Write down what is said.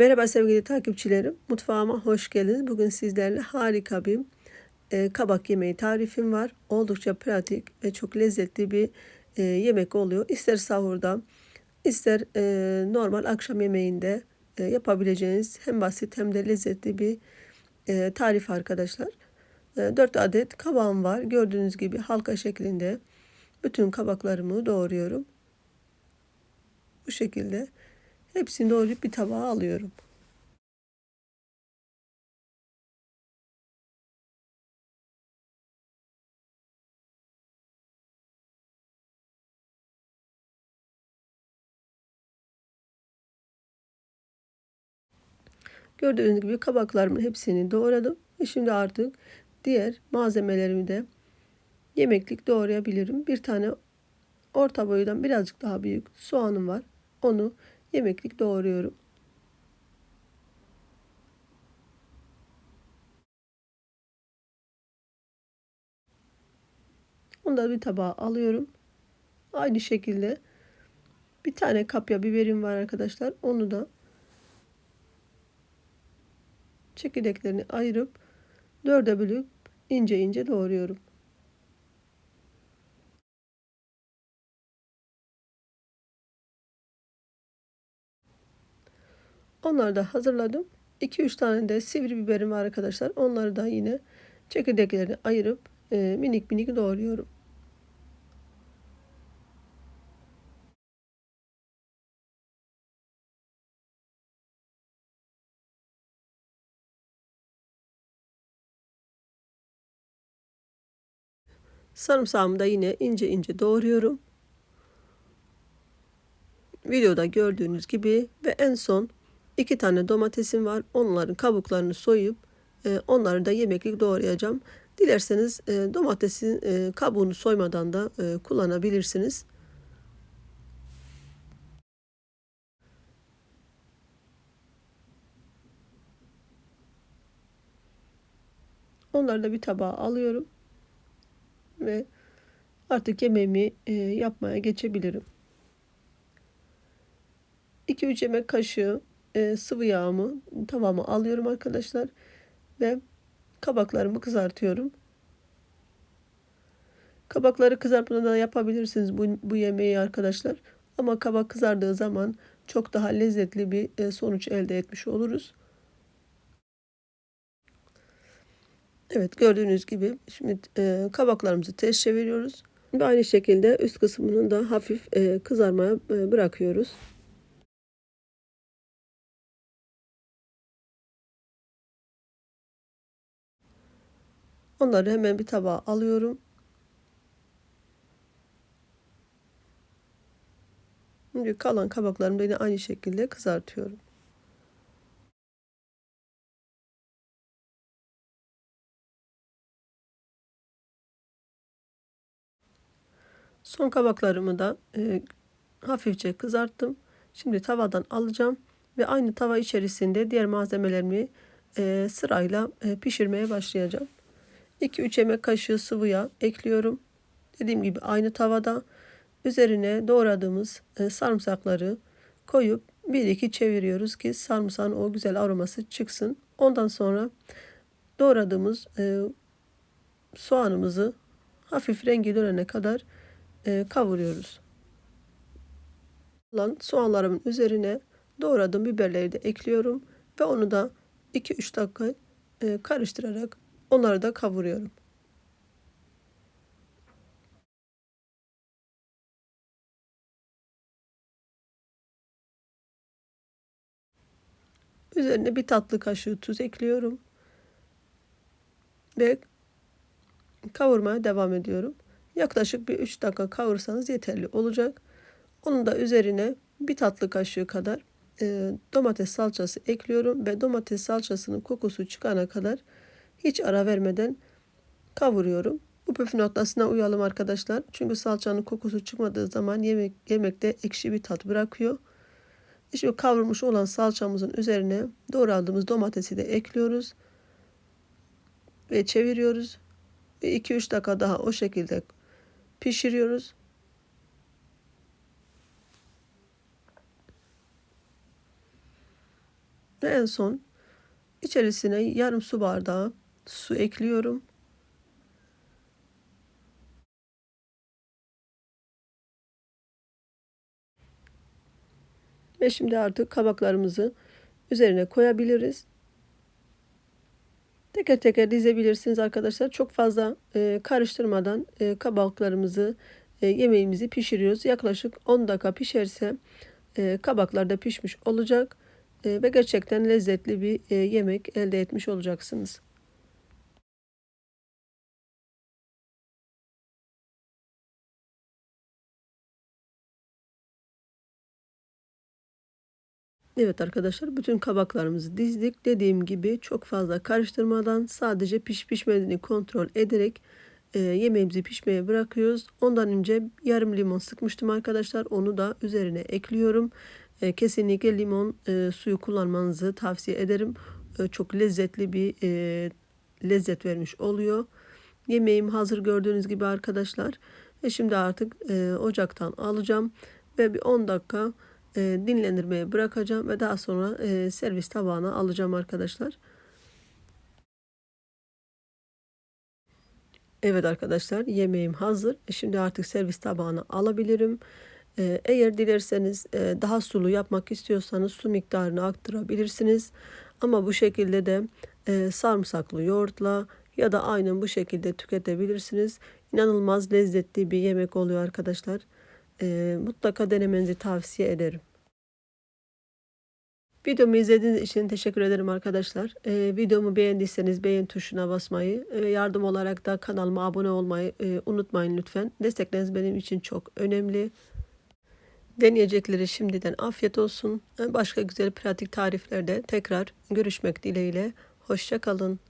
Merhaba sevgili takipçilerim. Mutfağıma hoş geldiniz. Bugün sizlerle harika bir e, kabak yemeği tarifim var. Oldukça pratik ve çok lezzetli bir e, yemek oluyor. İster sahurda, ister e, normal akşam yemeğinde e, yapabileceğiniz hem basit hem de lezzetli bir e, tarif arkadaşlar. E, 4 adet kabağım var. Gördüğünüz gibi halka şeklinde bütün kabaklarımı doğruyorum. Bu şekilde. Hepsini doğrayıp bir tabağa alıyorum. Gördüğünüz gibi kabaklarımın hepsini doğradım. Ve şimdi artık diğer malzemelerimi de yemeklik doğrayabilirim. Bir tane orta boydan birazcık daha büyük soğanım var. Onu yemeklik doğruyorum. Onu da bir tabağa alıyorum. Aynı şekilde bir tane kapya biberim var arkadaşlar. Onu da çekirdeklerini ayırıp dörde bölüp ince ince doğruyorum. Onları da hazırladım. 2-3 tane de sivri biberim var arkadaşlar. Onları da yine çekirdeklerini ayırıp e, minik minik doğruyorum. Sarımsağımı da yine ince ince doğruyorum. Videoda gördüğünüz gibi ve en son iki tane domatesim var. Onların kabuklarını soyup e, onları da yemeklik doğrayacağım. Dilerseniz e, domatesin e, kabuğunu soymadan da e, kullanabilirsiniz. Onları da bir tabağa alıyorum ve artık yemeğimi e, yapmaya geçebilirim. 2-3 yemek kaşığı e, sıvı yağımı tavama alıyorum arkadaşlar ve kabaklarımı kızartıyorum. Kabakları kızartmadan da yapabilirsiniz bu, bu yemeği arkadaşlar. Ama kabak kızardığı zaman çok daha lezzetli bir e, sonuç elde etmiş oluruz. Evet gördüğünüz gibi şimdi e, kabaklarımızı ters çeviriyoruz. Ve aynı şekilde üst kısmını da hafif e, kızarmaya e, bırakıyoruz. Onları hemen bir tabağa alıyorum. Şimdi kalan kabaklarımı da yine aynı şekilde kızartıyorum. Son kabaklarımı da e, hafifçe kızarttım. Şimdi tavadan alacağım ve aynı tava içerisinde diğer malzemelerimi e, sırayla e, pişirmeye başlayacağım. 2-3 yemek kaşığı sıvı yağ ekliyorum. Dediğim gibi aynı tavada üzerine doğradığımız e, sarımsakları koyup 1-2 çeviriyoruz ki sarımsağın o güzel aroması çıksın. Ondan sonra doğradığımız e, soğanımızı hafif rengi dönene kadar e, kavuruyoruz. Soğanlarımın üzerine doğradığım biberleri de ekliyorum ve onu da 2-3 dakika karıştırarak onları da kavuruyorum. Üzerine bir tatlı kaşığı tuz ekliyorum. Ve kavurmaya devam ediyorum. Yaklaşık bir 3 dakika kavursanız yeterli olacak. Onun da üzerine bir tatlı kaşığı kadar e, domates salçası ekliyorum ve domates salçasının kokusu çıkana kadar hiç ara vermeden kavuruyorum. Bu püf noktasına uyalım arkadaşlar. Çünkü salçanın kokusu çıkmadığı zaman yemek yemekte ekşi bir tat bırakıyor. İşte kavrulmuş olan salçamızın üzerine doğradığımız domatesi de ekliyoruz. Ve çeviriyoruz. Ve 2-3 dakika daha o şekilde pişiriyoruz. Ve en son içerisine yarım su bardağı su ekliyorum. Ve şimdi artık kabaklarımızı üzerine koyabiliriz. Teker teker dizebilirsiniz arkadaşlar. Çok fazla e, karıştırmadan e, kabaklarımızı, e, yemeğimizi pişiriyoruz. Yaklaşık 10 dakika pişerse e, kabaklar da pişmiş olacak. E, ve gerçekten lezzetli bir e, yemek elde etmiş olacaksınız. Evet arkadaşlar bütün kabaklarımızı dizdik. Dediğim gibi çok fazla karıştırmadan sadece piş pişmediğini kontrol ederek e, yemeğimizi pişmeye bırakıyoruz. Ondan önce yarım limon sıkmıştım arkadaşlar. Onu da üzerine ekliyorum. E, kesinlikle limon e, suyu kullanmanızı tavsiye ederim. E, çok lezzetli bir e, lezzet vermiş oluyor. Yemeğim hazır gördüğünüz gibi arkadaşlar. E şimdi artık e, ocaktan alacağım ve bir 10 dakika e, dinlendirmeye bırakacağım ve daha sonra e, servis tabağına alacağım arkadaşlar. Evet arkadaşlar yemeğim hazır. E, şimdi artık servis tabağına alabilirim. E, eğer dilerseniz e, daha sulu yapmak istiyorsanız su miktarını arttırabilirsiniz. Ama bu şekilde de sarımsaklı yoğurtla ya da aynen bu şekilde tüketebilirsiniz. İnanılmaz lezzetli bir yemek oluyor arkadaşlar. E, mutlaka denemenizi tavsiye ederim. Videomu izlediğiniz için teşekkür ederim arkadaşlar. Ee, videomu beğendiyseniz beğen tuşuna basmayı ve yardım olarak da kanalıma abone olmayı e, unutmayın lütfen. Destekleriniz benim için çok önemli. Deneyecekleri şimdiden afiyet olsun. Başka güzel pratik tariflerde tekrar görüşmek dileğiyle. Hoşçakalın.